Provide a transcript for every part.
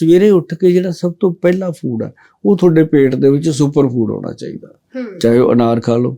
ਸਵੇਰੇ ਉੱਠ ਕੇ ਜਿਹੜਾ ਸਭ ਤੋਂ ਪਹਿਲਾ ਫੂਡ ਹੈ ਉਹ ਤੁਹਾਡੇ ਪੇਟ ਦੇ ਵਿੱਚ ਸੁਪਰ ਫੂਡ ਹੋਣਾ ਚਾਹੀਦਾ। ਹੂੰ। ਚਾਹੇ ਉਹ ਅਨਾਰ ਖਾ ਲਓ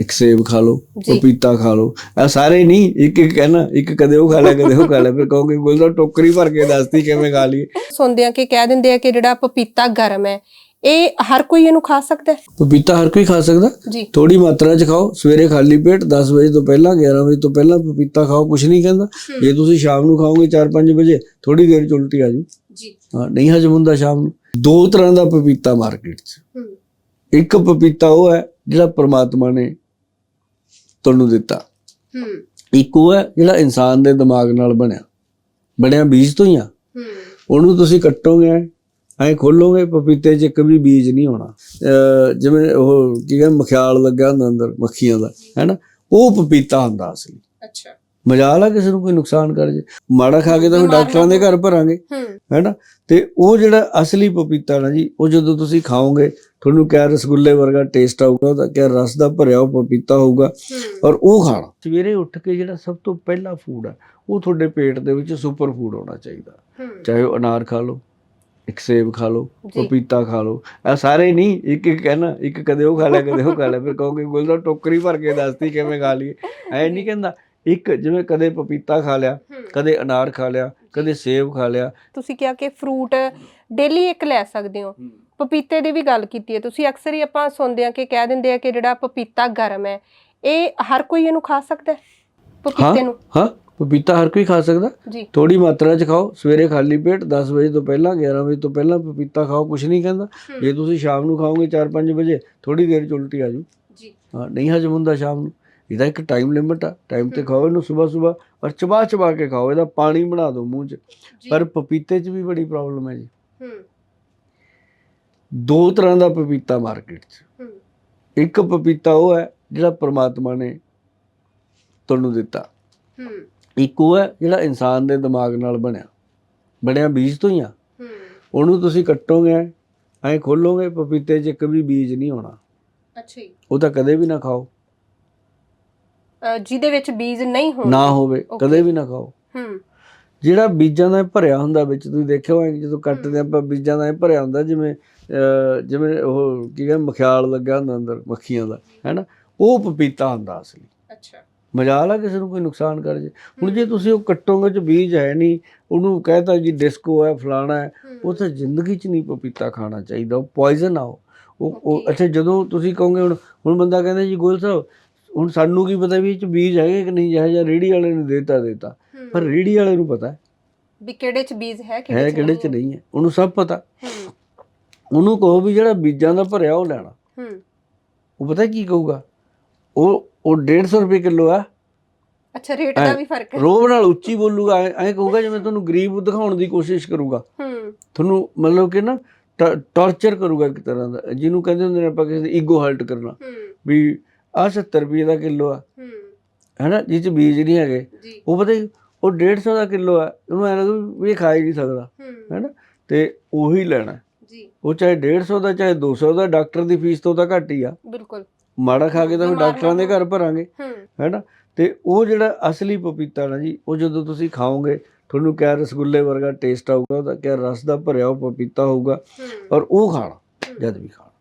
ਇੱਕ ਸੇਬ ਖਾ ਲਓ। ਪਪੀਤਾ ਖਾ ਲਓ ਇਹ ਸਾਰੇ ਨਹੀਂ ਇੱਕ ਇੱਕ ਕਹਿਣਾ ਇੱਕ ਕਦੇ ਉਹ ਖਾ ਲਿਆ ਕਦੇ ਉਹ ਖਾ ਲਿਆ ਫਿਰ ਕਹੋਗੇ ਗੁਲਦਾ ਟੋਕਰੀ ਭਰ ਕੇ ਦੱਸਦੀ ਕਿਵੇਂ ਖਾ ਲਈਏ। ਸੁਣਦੇ ਆ ਕਿ ਕਹਿ ਦਿੰਦੇ ਆ ਕਿ ਜਿਹੜਾ ਪਪੀਤਾ ਗਰਮ ਹੈ ਇਹ ਹਰ ਕੋਈ ਇਹਨੂੰ ਖਾ ਸਕਦਾ ਹੈ? ਪਪੀਤਾ ਹਰ ਕੋਈ ਖਾ ਸਕਦਾ? ਜੀ। ਥੋੜੀ ਮਾਤਰਾ 'ਚ ਖਾਓ। ਸਵੇਰੇ ਖਾਲੀ ਪੇਟ 10 ਵਜੇ ਤੋਂ ਪਹਿਲਾਂ 11 ਵਜੇ ਤੋਂ ਪਹਿਲਾਂ ਪਪੀਤਾ ਖਾਓ ਕੁਝ ਨਹੀਂ ਕਹਿੰਦਾ। ਜੇ ਤੁਸੀਂ ਸ਼ਾਮ ਨੂੰ ਖਾਓਗੇ 4-5 ਵਜੇ ਥੋੜੀ ਦੇਰ 'ਚ ਉਲਟੀ ਆ ਜੂ। ਜੀ। ਹਾਂ ਨਹੀਂ ਹਜਮ ਹੁੰਦਾ ਸ਼ਾਮ ਨੂੰ। ਦੋ ਤਰ੍ਹਾਂ ਦਾ ਪਪੀਤਾ ਮਾਰਕੀਟ 'ਚ। ਹੂੰ। ਇੱਕ ਪਪੀਤਾ ਉਹ ਹੈ ਜਿਹੜਾ ਪ੍ਰਮਾਤਮਾ ਨੇ ਤੁਹਾਨੂੰ ਦਿੱਤਾ। ਹੂੰ। ਇੱਕ ਉਹ ਹੈ ਜਿਹੜਾ ਇਨਸਾਨ ਦੇ ਦਿਮਾਗ ਨਾਲ ਬਣਿਆ। ਬਣਿਆ ਬੀਜ ਤੋਂ ਹੀ ਆ। ਹੂੰ। ਉਹਨੂੰ ਤੁਸੀਂ ਕੱਟੋਗੇ ਐ ਖੋਲੋਗੇ ਪਪੀਤੇ 'ਚ ਇੱਕ ਵੀ ਬੀਜ ਨਹੀਂ ਹੋਣਾ ਜਿਵੇਂ ਉਹ ਕੀ ਕਹਿੰਦੇ ਮਖਿਆਲ ਲੱਗਾ ਹੁੰਦਾ ਅੰਦਰ ਮੱਖੀਆਂ ਦਾ ਹੈਨਾ? ਉਹ ਪਪੀਤਾ ਹੁੰਦਾ ਅਸਲੀ। ਅੱਛਾ। ਮਜਾਲ ਆ ਕਿਸੇ ਨੂੰ ਕੋਈ ਨੁਕਸਾਨ ਕਰ ਜੇ। ਮਾੜਾ ਖਾ ਕੇ ਤਾਂ ਫਿਰ ਡਾਕਟਰਾਂ ਦੇ ਘਰ ਭਰਾਂਗੇ ਹੈਨਾ? ਤੇ ਉਹ ਜਿਹੜਾ ਅਸਲੀ ਪਪੀਤਾ ਨਾ ਜੀ ਉਹ ਜਦੋਂ ਤੁਸੀਂ ਖਾਓਗੇ ਤੁਹਾਨੂੰ ਕਿਆ ਰਸਗੁੱਲੇ ਵਰਗਾ ਟੇਸਟ ਆਊਗਾ ਉਹਦਾ ਕਿਆ ਰਸ ਦਾ ਭਰਿਆ ਉਹ ਪਪੀਤਾ ਹੋਊਗਾ ਔਰ ਉਹ ਖਾਣਾ। ਸਵੇਰੇ ਉੱਠ ਕੇ ਜਿਹੜਾ ਸਭ ਤੋਂ ਪਹਿਲਾ ਫੂਡ ਹੈ ਉਹ ਤੁਹਾਡੇ ਪੇਟ ਦੇ ਵਿੱਚ ਸੁਪਰ ਫੂਡ ਹੋਣਾ ਚਾਹੀਦਾ ਚਾਹੇ ਉਹ ਅਨਾਰ ਖਾ ਲਓ ਇੱਕ ਸੇਬ ਖਾ ਲਓ। ਪਪੀਤਾ ਖਾ ਲਓ। ਇਹ ਸਾਰੇ ਨਹੀਂ ਇੱਕ ਇੱਕ ਕਹਿਣਾ ਇੱਕ ਕਦੇ ਉਹ ਖਾ ਲਿਆ ਕਦੇ ਉਹ ਖਾ ਲਿਆ। ਫਿਰ ਕਹੋਗੇ ਗੁਲਦਾ ਟੋਕਰੀ ਭਰ ਕੇ ਦੱਸਦੀ ਕਿਵੇਂ ਖਾ ਲਈਏ। ਐ ਨਹੀਂ ਕਹਿੰਦਾ ਇੱਕ ਜਿਵੇਂ ਕਦੇ ਪਪੀਤਾ ਖਾ ਲਿਆ ਹੂੰ। ਕਦੇ ਅਨਾਰ ਖਾ ਲਿਆ ਕਦੇ ਸੇਬ ਖਾ ਲਿਆ। ਤੁਸੀਂ ਕਿਹਾ ਕਿ ਫਰੂਟ ਡੇਲੀ ਇੱਕ ਲੈ ਸਕਦੇ ਹੋ। ਪਪੀਤੇ ਦੀ ਵੀ ਗੱਲ ਕੀਤੀ ਹੈ। ਤੁਸੀਂ ਅਕਸਰ ਹੀ ਆਪਾਂ ਸੁਣਦੇ ਆ ਕਿ ਕਹਿ ਦਿੰਦੇ ਆ ਕਿ ਜਿਹੜਾ ਪਪੀਤਾ ਗਰਮ ਹੈ ਇਹ ਹਰ ਕੋਈ ਇਹਨੂੰ ਖਾ ਸਕਦਾ ਹੈ ਪਪੀਤੇ ਨੂੰ? ਹਾਂ। ਪਪੀਤਾ ਹਰ ਕੋਈ ਖਾ ਸਕਦਾ। ਜੀ। ਥੋੜੀ ਮਾਤਰਾ 'ਚ ਖਾਓ ਸਵੇਰੇ ਖਾਲੀ ਪੇਟ 10 ਵਜੇ ਤੋਂ ਪਹਿਲਾਂ 11 ਵਜੇ ਤੋਂ ਪਹਿਲਾਂ ਪਪੀਤਾ ਖਾਓ ਕੁਝ ਨਹੀਂ ਕਹਿੰਦਾ। ਜੇ ਤੁਸੀਂ ਸ਼ਾਮ ਨੂੰ ਖਾਓਗੇ 4-5 ਵਜੇ ਥੋੜੀ ਦੇਰ 'ਚ ਉਲਟੀ ਆ ਜੂ ਜੀ। ਹਾਂ ਨਹੀਂ ਹਜਮ ਹੁੰਦਾ ਸ਼ਾਮ ਨੂੰ। ਇਹਦਾ ਇੱਕ ਟਾਈਮ ਲਿਮਟ ਆ। ਟਾਈਮ ਤੇ ਖਾਓ ਇਹਨੂੰ ਸਵੇਰ ਸਵੇਰ ਔਰ ਚਬਾ ਚਬਾ ਕੇ ਖਾਓ ਇਹਦਾ ਪਾਣੀ ਬਣਾ ਦਿਓ ਮੂੰਹ 'ਚ। ਪਰ ਪਪੀਤੇ 'ਚ ਵੀ ਬੜੀ ਪ੍ਰੋਬਲਮ ਹੈ ਜੀ। ਦੋ ਤਰ੍ਹਾਂ ਦਾ ਪਪੀਤਾ ਮਾਰਕੀਟ 'ਚ। ਇੱਕ ਪਪੀਤਾ ਉਹ ਹੈ ਜਿਹੜਾ ਪ੍ਰਮਾਤਮਾ ਨੇ ਤੁਹਾਨੂੰ ਦਿੱਤਾ। ਇੱਕ ਹੈ ਜਿਹੜਾ ਇਨਸਾਨ ਦੇ ਦਿਮਾਗ ਨਾਲ ਬਣਿਆ। ਬਣਿਆ ਬੀਜ ਤੋਂ ਹੀ ਆ। ਉਹਨੂੰ ਤੁਸੀਂ ਕੱਟੋਗੇ ਐ ਖੋਲੋਗੇ ਪਪੀਤੇ 'ਚ ਵੀ ਬੀਜ ਨਹੀਂ ਹੋਣਾ। ਅੱਛਾ ਜੀ। ਉਹ ਤਾਂ ਕਦੇ ਵੀ ਨਾ ਖਾਓ। ਜਿਹਦੇ ਵਿੱਚ ਬੀਜ ਨਹੀਂ ਹੋਣ। ਨਾ ਹੋਵੇ. ਕਦੇ ਵੀ ਨਾ ਖਾਓ। ਹੂੰ। ਜਿਹੜਾ ਬੀਜਾਂ ਦਾ ਭਰਿਆ ਹੁੰਦਾ ਵਿੱਚ ਤੁਸੀਂ ਦੇਖਿਆ ਹੋਇਆ ਜਦੋਂ ਕੱਟਦੇ ਆਪਾਂ ਬੀਜਾਂ ਦਾ ਭਰਿਆ ਹੁੰਦਾ ਜਿਵੇਂ ਜਿਵੇਂ ਉਹ ਕੀ ਕਹਿੰਦੇ ਮਖਿਆਲ ਲੱਗਾ ਹੁੰਦਾ ਅੰਦਰ ਮੱਖੀਆਂ ਦਾ ਹੈਨਾ ਉਹ ਪਪੀਤਾ ਹੁੰਦਾ ਅਸਲੀ। ਅੱਛਾ। ਮਜਾਲ ਆ ਕਿਸੇ ਨੂੰ ਕੋਈ ਨੁਕਸਾਨ ਕਰ ਜੇ। ਹੁਣ ਜੇ ਤੁਸੀਂ ਉਹ ਕੱਟੋਗੇ ਚ ਬੀਜ ਹੈ ਨਹੀਂ ਉਹਨੂੰ ਕਹਤਾ ਜੀ ਡਿਸਕੋ ਹੈ ਫਲਾਣਾ ਹੈ ਉਹ ਤਾਂ ਜ਼ਿੰਦਗੀ 'ਚ ਨਹੀਂ ਪਪੀਤਾ ਖਾਣਾ ਚਾਹੀਦਾ ਉਹ ਪੋਇਜ਼ਨ ਆ ਉਹ। ਉਹ. ਅੱਛਾ ਜਦੋਂ ਤੁਸੀਂ ਕਹੋਗੇ ਹੁਣ ਹੁਣ ਬੰਦਾ ਕਹਿੰਦਾ ਜੀ ਗੋਲ ਸਾਹਿਬ ਹੁਣ ਸਾਨੂੰ ਕੀ ਪਤਾ ਵੀ ਇਹ ਚ ਬੀਜ ਹੈਗੇ ਕਿ ਨਹੀਂ ਜਿਹੋ ਜਿਹਾ ਰੇੜੀ ਵਾਲੇ ਨੇ ਦੇਤਾ ਦੇਤਾ। ਪਰ ਰੇੜੀ ਵਾਲੇ ਨੂੰ ਪਤਾ ਹੈ। ਵੀ ਕਿਹੜੇ ਚ ਬੀਜ ਹੈ ਹੈ ਚ ਕਿਹੜੇ ਚ ਨਹੀਂ ਹੈ ਉਹਨੂੰ ਸਭ ਪਤਾ। ਹੂੰ। ਉਹਨੂੰ ਕਹੋ ਵੀ ਜਿਹੜਾ ਬੀਜਾਂ ਦਾ ਭਰਿਆ ਉਹ ਲੈਣਾ। ਹੂੰ। ਉਹ ਪਤਾ ਕੀ ਕਹੂਗਾ? ਉਹ ਉਹ 150 ਰੁਪਏ ਕਿਲੋ ਆ। ਅੱਛਾ ਰੇਟ ਦਾ ਵੀ ਫ਼ਰਕ ਹੈ। ਰੋਬ ਨਾਲ ਉੱਚੀ ਬੋਲੂਗਾ ਐ ਕਹੂਗਾ ਜਿਵੇਂ ਤੁਹਾਨੂੰ ਗਰੀਬ ਦਿਖਾਉਣ ਦੀ ਕੋਸ਼ਿਸ਼ ਕਰੂਗਾ। ਹੂੰ। ਤੁਹਾਨੂੰ ਮਤਲਬ ਕਿ ਨਾ ਟਾਰਚਰ ਕਰੂਗਾ ਇੱਕ ਤਰ੍ਹਾਂ ਦਾ ਜਿਹਨੂੰ ਕਹਿੰਦੇ ਹੁੰਦੇ ਨੇ ਆਪਾਂ ਕਿਸੇ ਦੀ ਈਗੋ ਹਰਟ ਕਰਨਾ। ਵੀ ਆ 70 ਰੁਪਏ ਦਾ ਕਿਲੋ ਆ। ਹੂੰ। ਹੈਨਾ ਜਿਹ ਚ ਬੀਜ ਨਹੀਂ ਹੈਗੇ। ਉਹ ਪਤਾ ਉਹ 150 ਦਾ ਕਿਲੋ ਆ ਉਹਨੂੰ ਐਂ ਲੱਗੂ ਵੀ ਇਹ ਖਾ ਹੀ ਨਹੀਂ ਸਕਦਾ। ਹੈਨਾ ਤੇ ਉਹੀ ਲੈਣਾ। ਜੀ। ਉਹ ਚਾਹੇ 150 ਦਾ ਚਾਹੇ 200 ਦਾ ਡਾਕਟਰ ਦੀ ਫੀਸ ਤੋਂ ਤਾਂ ਘੱਟ ਹੀ ਆ। ਬਿਲਕੁਲ। ਮਾੜਾ ਖਾ ਕੇ ਤਾਂ ਫਿਰ ਡਾਕਟਰਾਂ ਦੇ ਘਰ ਭਰਾਂਗੇ ਹੂੰ। ਹੈਨਾ? ਤੇ ਉਹ ਜਿਹੜਾ ਅਸਲੀ ਪਪੀਤਾ ਨਾ ਜੀ ਉਹ ਜਦੋਂ ਤੁਸੀਂ ਖਾਓਗੇ ਤੁਹਾਨੂੰ ਕਿਆ ਰਸਗੁੱਲੇ ਵਰਗਾ ਟੇਸਟ ਆਊਗਾ ਉਹਦਾ ਕਿਆ ਰਸ ਦਾ ਭਰਿਆ ਉਹ ਪਪੀਤਾ ਹੋਊਗਾ ਔਰ ਉਹ ਖਾਣਾ ਜਦ ਵੀ ਖਾਣਾ।